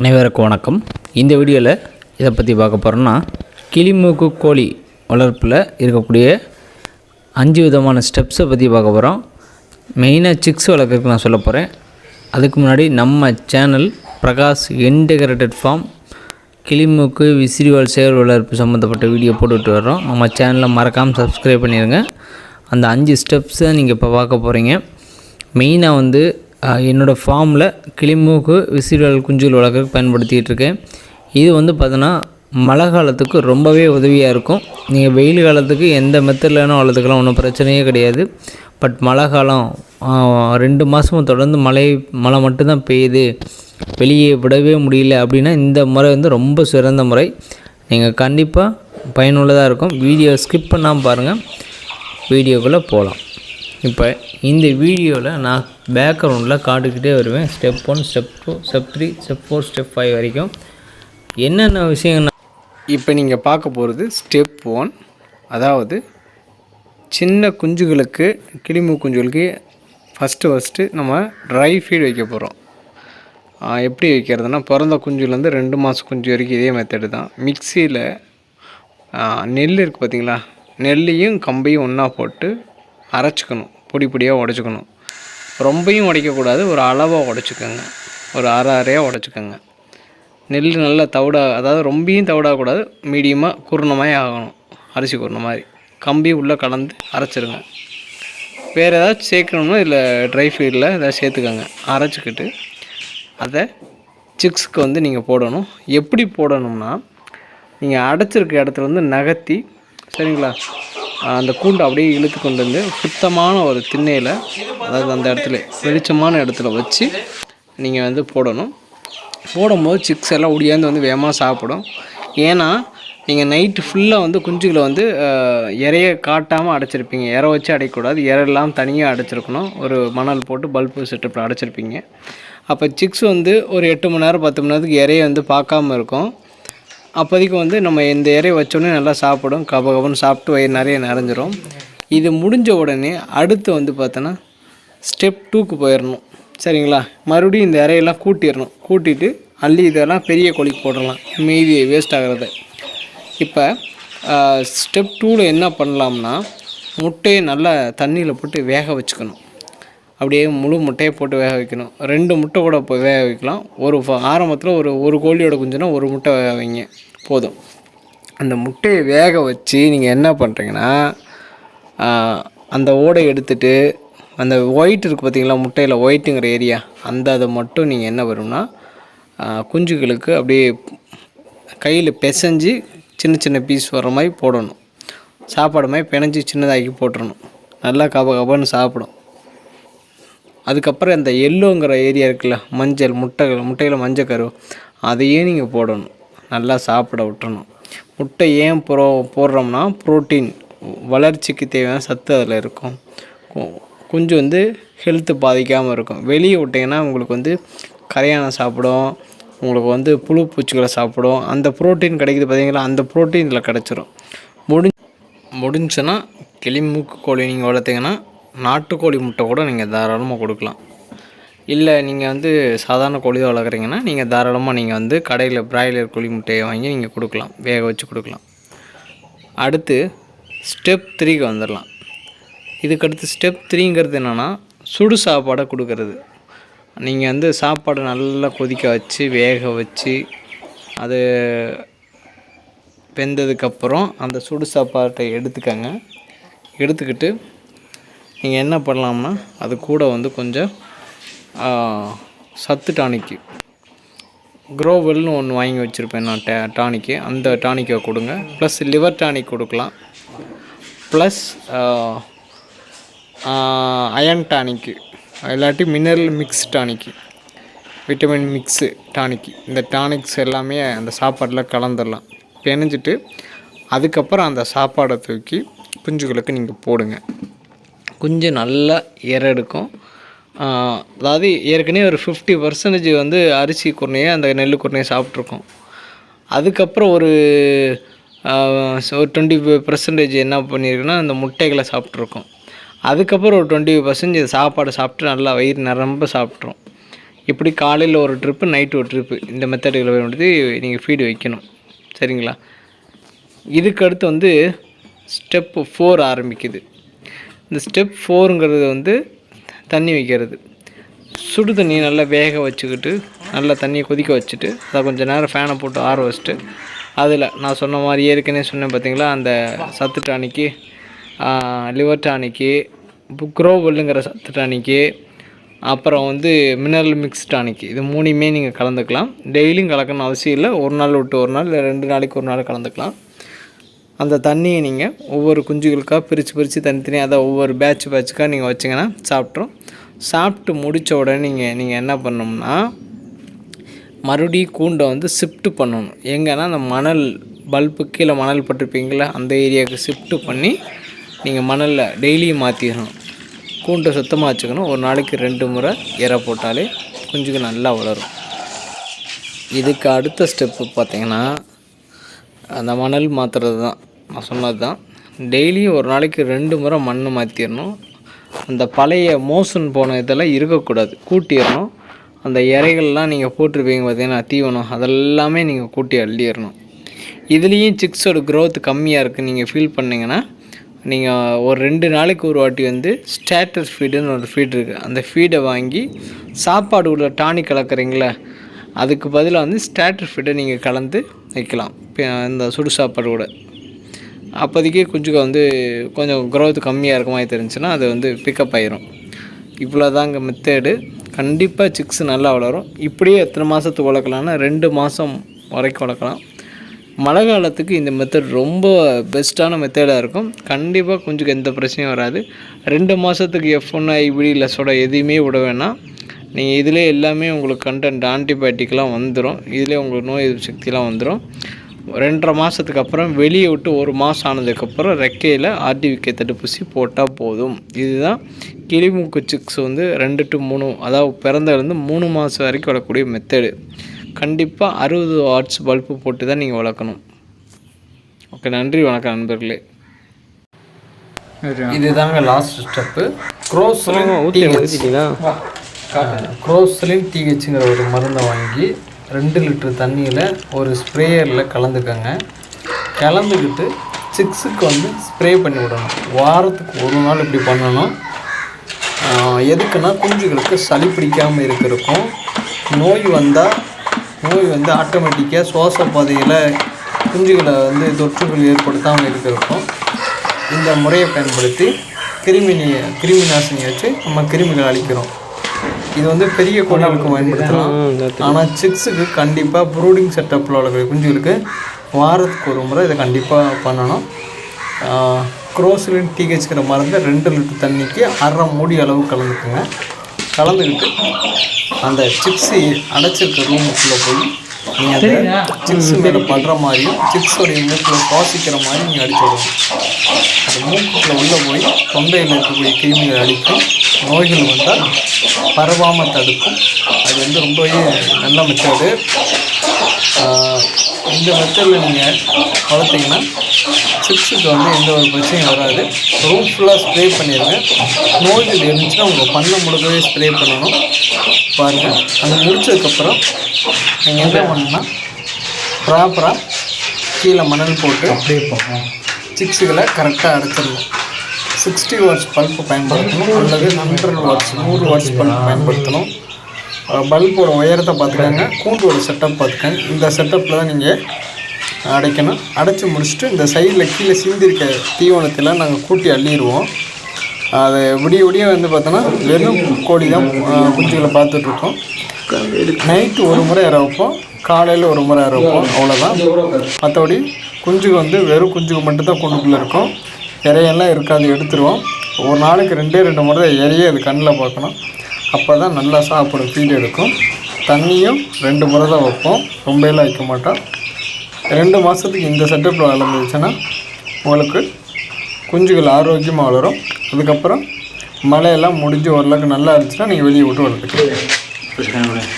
அனைவருக்கும் வணக்கம். இந்த வீடியோவில் இதை பற்றி பார்க்க போகிறோன்னா கிளிமூக்கு கோழி வளர்ப்பில் இருக்கக்கூடிய அஞ்சு விதமான ஸ்டெப்ஸை பற்றி பார்க்க போகிறோம் மெயினாக சிக்ஸ் வளர்க்குறதுக்கு நான் சொல்ல போகிறேன் அதுக்கு முன்னாடி நம்ம சேனல் பிரகாஷ் இன்டெகிரேட்டட் ஃபார்ம் கிளிமூக்கு விசிறிவால் செயல் வளர்ப்பு சம்மந்தப்பட்ட வீடியோ போட்டுகிட்டு வர்றோம். நம்ம சேனலை மறக்காமல் சப்ஸ்கிரைப் பண்ணிடுங்க அந்த அஞ்சு ஸ்டெப்ஸை நீங்கள் இப்போ பார்க்க போகிறீங்க மெயினாக வந்து என்னோடய ஃபார்மில் கிளிமூக்கு விசிறிவால் குஞ்சுகள் வளர்க்க பயன்படுத்திகிட்டு இருக்கேன் இது வந்து பார்த்தோன்னா மழை காலத்துக்கு ரொம்பவே உதவியாக இருக்கும். நீங்கள் வெயில் காலத்துக்கு எந்த மெத்தடில் வேணால் வளர்த்துக்கலாம் ஒன்றும் பிரச்சனையே கிடையாது. பட் மழை காலம் ரெண்டு மாதமும் தொடர்ந்து மழை மழை மட்டும்தான் பெய்யுது. வெளியே விடவே முடியல அப்படின்னா இந்த முறை வந்து ரொம்ப சிறந்த முறை. நீங்கள் கண்டிப்பாக பயனுள்ளதாக இருக்கும். வீடியோ ஸ்கிப் பண்ணாமல் பாருங்கள் வீடியோக்குள்ளே போகலாம் இப்போ இந்த வீடியோவில் நான் பேக்ரவுண்டில் காட்டுக்கிட்டே வருவேன். Step one step two step three step four step five வரைக்கும். என்னென்ன விஷயங்கள் இப்போ நீங்கள் பார்க்க போகிறது ஸ்டெப் ஒன் அதாவது சின்ன குஞ்சுகளுக்கு கிளிமு குஞ்சுகளுக்கு ஃபஸ்ட்டு ஃபஸ்ட்டு நம்ம ட்ரை ஃபீட் வைக்க போகிறோம் எப்படி வைக்கிறதுனா பிறந்த குஞ்சுலேருந்து ரெண்டு மாதம் குஞ்சு வரைக்கும் இதே மெத்தடு தான். மிக்சியில் நெல் இருக்குது பார்த்தீங்களா நெல்லையும் கம்பையும் ஒன்றா போட்டு அரைச்சிக்கணும். பொடி பொடியாக உடச்சிக்கணும். ரொம்பையும் உடைக்கக்கூடாது. ஒரு அளவாக உடச்சிக்கோங்க. ஒரு அரை அரையாக உடச்சிக்கோங்க. நெல் நல்லா தவிடா அதாவது ரொம்பையும் தவிடாகக்கூடாது மீடியமாக குருணமாய் ஆகணும். அரிசி குருண மாதிரி. கம்பி உள்ளே கலந்து அரைச்சிருங்க. வேறு ஏதாவது சேர்க்கணும்னா இதில் ட்ரை ஃபீல்டில் ஏதாவது சேர்த்துக்கோங்க. அரைச்சிக்கிட்டு அதை சிக்ஸ்க்கு வந்து நீங்கள் போடணும். எப்படி போடணும்னா நீங்கள் அடைச்சிருக்க இடத்துல வந்து நகர்த்தி சரிங்களா? அந்த கூண்டை அப்படியே இழுத்து கொண்டு வந்து சுத்தமான ஒரு திண்ணையில் அதாவது அந்த இடத்துல வெளிச்சமான இடத்துல வச்சு நீங்கள் வந்து போடணும். போடும்போது சிக்ஸ் எல்லாம் ஒடியாந்து வந்து வேகமாக சாப்பிடும். ஏன்னா நீங்கள் நைட்டு ஃபுல்லாக வந்து குஞ்சுகளை வந்து இறைய காட்டாமல் அடைச்சிருப்பீங்க. இறை வச்சு அடைக்கக்கூடாது இறையெல்லாம் தனியாக அடைச்சிருக்கணும். ஒரு மணல் போட்டு பல்பு செட்டப்பில் அடைச்சிருப்பீங்க. அப்போ சிக்ஸ் வந்து ஒரு எட்டு மணி நேரம் பத்து மணி நேரத்துக்கு இறைய வந்து பார்க்காம இருக்கும். அப்போதைக்கு வந்து நம்ம இந்த இறைய வச்சோடனே நல்லா சாப்பிடும். கப கபன்னு சாப்பிட்டு வயிறு நிறைய நிறைஞ்சிரும். இது முடிஞ்ச உடனே அடுத்து வந்து பார்த்தோன்னா ஸ்டெப் டூக்கு போயிடணும் சரிங்களா? மறுபடியும் இந்த இறையெல்லாம் கூட்டிடணும் கூட்டிட்டு அள்ளி இதெல்லாம் பெரிய கோழிக்கு போட்டுடலாம். மீதி வேஸ்ட் ஆகிறத. இப்போ ஸ்டெப் டூவில் என்ன பண்ணலாம்னா முட்டையை நல்லா தண்ணியில் போட்டு வேக வச்சுக்கணும். அப்படியே முழு முட்டையை போட்டு வேக வைக்கணும். ரெண்டு முட்டை கூட இப்போ வேக வைக்கலாம். ஒரு ஆரம்பத்தில் ஒரு ஒரு கோழியோட குஞ்சுனா ஒரு முட்டை வேக வைங்க. போதும். அந்த முட்டையை வேக வச்சு நீங்கள் என்ன பண்ணுறீங்கன்னா அந்த ஓடை எடுத்துட்டு அந்த ஒயிட் இருக்குது பார்த்தீங்களா முட்டையில் ஒயிட்டுங்கிற ஏரியா அந்த அதை மட்டும் நீங்கள் என்ன வரும்னா குஞ்சுகளுக்கு அப்படியே கையில் பிசைஞ்சு சின்ன சின்ன பீஸ் வர்ற மாதிரி போடணும். சாப்பாடு மாதிரி பிணைஞ்சி சின்னதாக்கி போட்டுறணும். நல்லா கப கபன்னு சாப்பிடும். அதுக்கப்புறம் இந்த எல்லோங்கிற ஏரியா இருக்குல்ல மஞ்சள் முட்டைகள் முட்டையில் மஞ்சள் கரு அதையே நீங்கள் போடணும். நல்லா சாப்பிட விட்டுறணும். முட்டை ஏன் போ போடுறோம்னா புரோட்டீன் வளர்ச்சிக்கு தேவையான சத்து அதில் இருக்கும். கு- குஞ்சு வந்து ஹெல்த்து பாதிக்காமல் இருக்கும். வெளியே விட்டிங்கன்னா உங்களுக்கு வந்து கரையானம் சாப்பிடும் உங்களுக்கு வந்து புழு பூச்சிகளை சாப்பிடும். அந்த ப்ரோட்டீன் கிடைக்குது பார்த்தீங்களா அந்த ப்ரோட்டீனில் இதில் கிடச்சிரும். முடி முடிஞ்சுன்னா கிளிமூக்கு கோழி நீங்கள் வளர்த்தீங்கன்னா நாட்டுக்கோழி முட்டை கூட நீங்கள் தாராளமாக கொடுக்கலாம். இல்லை நீங்கள் வந்து சாதாரண கோழி தான் வளர்க்குறீங்கன்னா நீங்கள் தாராளமாக நீங்கள் வந்து கடையில் பிராய்லர் கோழி முட்டையை வாங்கி நீங்கள் கொடுக்கலாம். வேக வச்சு கொடுக்கலாம். அடுத்து ஸ்டெப் த்ரீக்கு வந்துடலாம். இதுக்கடுத்து ஸ்டெப் த்ரீங்கிறது என்னென்னா சுடு சாப்பாடை கொடுக்கறது. நீங்கள் வந்து சாப்பாடு நல்லா கொதிக்க வச்சு வேக வச்சு அது வெந்ததுக்கப்புறம் அந்த சுடு சாப்பாட்டை எடுத்துக்கங்க. எடுத்துக்கிட்டு நீங்கள் என்ன பண்ணலாம்னா அது கூட வந்து கொஞ்சம் சத்து டானிக்கு. குரோவெல்னு ஒன்று வாங்கி வச்சுருப்பேன் நான் டே டானிக்கு. அந்த டானிக்கை கொடுங்க. ப்ளஸ் லிவர் டானிக் கொடுக்கலாம். Plus iron tonic. இல்லாட்டி mineral mix tonic. Vitamin mix tonic. இந்த டானிக்ஸ் எல்லாமே அந்த சாப்பாட்டில் கலந்துடலாம் பிணைஞ்சிட்டு அதுக்கப்புறம் அந்த சாப்பாடை தூக்கி குஞ்சுகளுக்கு நீங்கள் போடுங்க. குஞ்சு நல்லா இற எடுக்கும் அதாவது ஏற்கனவே ஒரு ஃபிஃப்டி பர்சன்டேஜ் வந்து அரிசி குருணையை அந்த நெல் குருணையை சாப்பிட்ருக்கோம் அதுக்கப்புறம் ஒரு ஒரு டுவெண்ட்டி பர்சன்டேஜ் என்ன பண்ணியிருக்குன்னா அந்த முட்டைகளை சாப்பிட்ருக்கோம் அதுக்கப்புறம் ஒரு டுவெண்ட்டி பர்சன்டேஜ் சாப்பாடு சாப்பிட்டு நல்லா வயிறு நிரம்ப சாப்பிட்ரும் இப்படி காலையில் ஒரு ட்ரிப்பு நைட்டு ஒரு ட்ரிப்பு இந்த மெத்தடுகளை பயன்படுத்தி நீங்கள் ஃபீடு வைக்கணும். சரிங்களா? இதுக்கு அடுத்து வந்து ஸ்டெப்பு ஃபோர் ஆரம்பிக்குது. இந்த ஸ்டெப் ஃபோருங்கிறது வந்து தண்ணி வைக்கிறது. சுடு தண்ணியை நல்லா வேக வச்சுக்கிட்டு நல்லா தண்ணியை கொதிக்க வச்சுட்டு அதை கொஞ்சம் நேரம் ஃபேனை போட்டு ஆற வச்சுட்டு அதில் நான் சொன்ன மாதிரி ஏற்கனவே சொன்னேன் பார்த்தீங்களா அந்த சத்து டானிக்கு லிவர் டானிக்கு புக்ரோவல்லுங்கிற சத்து டானிக்கு அப்புறம் வந்து மினரல் மிக்ஸ் டானிக்கு. இது மூணையுமே நீங்கள் கலந்துக்கலாம். டெய்லியும் கலக்கணும் அவசியம் இல்லை. ஒரு நாள் விட்டு ஒரு நாள் இல்லை ரெண்டு நாளைக்கு ஒரு நாள் கலந்துக்கலாம். அந்த தண்ணியை நீங்கள் ஒவ்வொரு குஞ்சுகளுக்காக பிரித்து பிரித்து தனித்தனியாக அதை ஒவ்வொரு பேட்ச் பேட்சுக்காக நீங்கள் வச்சிங்கன்னா சாப்பிட்ரும் சாப்பிட்டு முடித்த உடனே நீங்கள் நீங்கள் என்ன பண்ணணும்னா மறுபடியும் கூண்டை வந்து ஷிஃப்ட்டு பண்ணணும். எங்கன்னா அந்த மணல் பல்பு கீழே மணல் பட்டிருப்பீங்களா அந்த ஏரியாவுக்கு ஷிஃப்ட்டு பண்ணி நீங்கள் மணலில் டெய்லியும் மாற்றிடணும் கூண்டை சுத்தமாக வச்சுக்கணும். ஒரு நாளைக்கு ரெண்டு முறை இற போட்டாலே குஞ்சுக்கு நல்லா வளரும். இதுக்கு அடுத்த ஸ்டெப்பு பார்த்தீங்கன்னா அந்த மணல் மாற்றுறது தான் நான் சொன்னது தான் டெய்லியும் ஒரு நாளைக்கு ரெண்டு முறை மண் மாற்றிடணும் அந்த பழைய மோசன் போன இதெல்லாம் இருக்கக்கூடாது. கூட்டிடணும் அந்த இறைகள்லாம் நீங்கள் போட்டிருப்பீங்க பார்த்தீங்கன்னா தீவனம் அதெல்லாமே நீங்கள் கூட்டி அள்ளிடணும் இதுலேயும் சிக்ஸோட க்ரோத் கம்மியாக இருக்குது நீங்கள் ஃபீல் பண்ணிங்கன்னா நீங்கள் ஒரு ரெண்டு நாளைக்கு ஒரு வாட்டி வந்து ஸ்டேட்டஸ் ஃபீடுன்னு ஒரு ஃபீட் இருக்குது அந்த ஃபீடை வாங்கி சாப்பாடு உள்ள டானிக் கலக்குறீங்களே அதுக்கு பதிலாக வந்து ஸ்டேட்டஸ் ஃபீடை நீங்கள் கலந்து வைக்கலாம். இந்த சுடு சாப்பாடு கூட. அப்போதைக்கு குஞ்சுக்கு வந்து கொஞ்சம் க்ரோத் கம்மியாக இருக்க மாதிரி தெரிஞ்சுன்னா அது வந்து பிக்கப் ஆயிரும். இவ்வளோ தாங்க மெத்தேடு கண்டிப்பாக சிக்ஸ் நல்லா வளரும். இப்படியே எத்தனை மாதத்துக்கு வளர்க்கலாம்னா ரெண்டு மாதம் வரைக்கும் வளர்க்கலாம். மழை காலத்துக்கு இந்த மெத்தட் ரொம்ப பெஸ்ட்டான மெத்தடாக இருக்கும். கண்டிப்பாக குஞ்சுக்கு எந்த பிரச்சனையும் வராது. ரெண்டு மாதத்துக்கு எஃப் ஒன் ஐபிடி லெஸோட எதையுமே விட வேணாம். நீங்கள் இதிலே எல்லாமே உங்களுக்கு கண்டென்ட் ஆன்டிபயோட்டிக்லாம் வந்துடும் இதிலே உங்களுக்கு நோய் எதிர்ப்பு சக்திலாம் வந்துடும் ரெண்டரை மாதத்துக்கு அப்புறம் வெளியே விட்டு ஒரு மாதம் ஆனதுக்கப்புறம் ரெக்கையில் ஆர்டிவிகே தடுப்பூசி போட்டால் போதும். இதுதான் கிளிமூக்கு சிக்ஸ் வந்து ரெண்டு டு மூணு அதாவது பிறந்ததுலேருந்து மூணு மாதம் வரைக்கும் வளரக்கூடிய மெத்தடு கண்டிப்பாக அறுபது வாட்ஸ் பல்பு போட்டு தான் நீங்கள் வளர்க்கணும். ஓகே நன்றி வணக்கம் நண்பர்களே. இதுதாங்க லாஸ்ட் ஸ்டெப்பு க்ரோஸ்லின் க்ரோஸ்லின் டிஹெச்ங்கிற ஒரு மருந்தை வாங்கி ரெண்டு லிட்டர் தண்ணியில் ஒரு ஸ்ப்ரேயரில் கலந்துக்கங்க. கலந்துக்கிட்டு சிக்ஸுக்கு வந்து ஸ்ப்ரே பண்ணி விடணும். வாரத்துக்கு ஒரு நாள் இப்படி பண்ணணும். எதுக்குன்னா குஞ்சுகளுக்கு சளி பிடிக்காமல் இருக்கிறக்கும் நோய் வந்தால் நோய் வந்து ஆட்டோமேட்டிக்காக சுவாச பாதையில் குஞ்சுகளை வந்து தொற்றுகள் ஏற்படுத்தாமல் இருக்கிறக்கும் இந்த முறையை பயன்படுத்தி கிருமி கிருமி நாசினி வச்சு நம்ம கிருமிகள் அழிக்கிறோம். இது வந்து பெரிய கோழிகளுக்கு பயன்படுத்தலாம் ஆனால் சிக்ஸுக்கு கண்டிப்பாக ப்ரூடிங் செட்டப்பில் உள்ள குஞ்சுகளுக்கு வாரத்துக்கு ஒரு முறை இதை கண்டிப்பாக பண்ணணும். குரோசிலின் டிஹெச்கிற மருந்து ரெண்டு லிட்டர் தண்ணிக்கு அரை மூடி அளவு கலந்துக்குங்க. கலந்துக்கிட்டு அந்த சிக்ஸு அடைச்சிருக்க ரூமுக்குள்ளே போய் நீங்கள் அந்த சிக்ஸ் மேலே படுற மாதிரியும் சிக்ஸோடைய மூக்கில் சுவாசிக்கிற மாதிரி நீங்கள் அடிச்சு விடணும் அந்த மூக்குக்குள்ளே உள்ளே போய் தொண்டையில் இருக்கக்கூடிய கிருமிகளை அழிக்கும். நோய்கள் வந்தால் பரவாமல் தடுக்கும். அது வந்து ரொம்பவே நல்ல மெத்தடு இந்த மெத்தடில் நீங்கள் வளர்த்தீங்கன்னா சிக்ஸுக்கு வந்து எந்த ஒரு பிரச்சனையும் வராது. ரூம் ஃபுல்லாக ஸ்ப்ரே பண்ணிடுங்க நோய்கள் இருந்துச்சுன்னா உங்கள் பண்ணை முழுக்கவே ஸ்ப்ரே பண்ணணும். பாருங்கள் அது முடிச்சதுக்கப்புறம் நீங்கள் என்ன பண்ணணும்னா ப்ராப்பராக கீழே மணல் போட்டு சிக்ஸுகளை கரெக்டாக அடைச்சிடணும். சிக்ஸ்டி வாட்ஸ் பல்ப் பயன்படுத்தணும். அல்லது ஹண்ட்ரட் வாட்ஸ் நூறு வாட்ஸ் பல்ப் பயன்படுத்தணும். பல்போட உயரத்தை பார்த்துக்கோங்க. கூண்டோட செட்டப் பார்த்துக்கோங்க. இந்த செட்டப்பில் தான் நீங்கள் அடைக்கணும். அடைச்சி முடிச்சுட்டு இந்த சைடில் கீழே சிந்திருக்க தீவனத்தில் நாங்கள் கூட்டி அள்ளிடுவோம். அது விடிய விடிய வந்து பார்த்தோன்னா வெறும் கோழி தான் குஞ்சுகளை பார்த்துட்ருக்கோம் நைட்டு ஒரு முறை இற வைப்போம். காலையில் ஒரு முறை இற வைப்போம். அவ்வளோதான் மற்றபடி குஞ்சுக்கு வந்து வெறும் குஞ்சுக்கு மட்டும்தான் கூண்டுக்குள்ளே இருக்கும். இறையெல்லாம் இருக்காது எடுத்துருவோம். ஒரு நாளைக்கு ரெண்டே ரெண்டு முறை தான் அது கண்ணில் பார்க்கணும். அப்போ தான் நல்லா சாப்பிடும் ஃபீட் எடுக்கும். தண்ணியும் ரெண்டு முறை தான் வைப்போம் ரொம்பலாம் வைக்க மாட்டோம். ரெண்டு மாதத்துக்கு இந்த செட்டப்பில் வளர்ந்துச்சுன்னா உங்களுக்கு குஞ்சுகள் ஆரோக்கியமாக வளரும். அதுக்கப்புறம் மழையெல்லாம் முடிஞ்சு ஓரளவுக்கு நல்லா இருந்துச்சுன்னா நீங்கள் வெளியே விட்டு வளர்த்துக்கலாம்.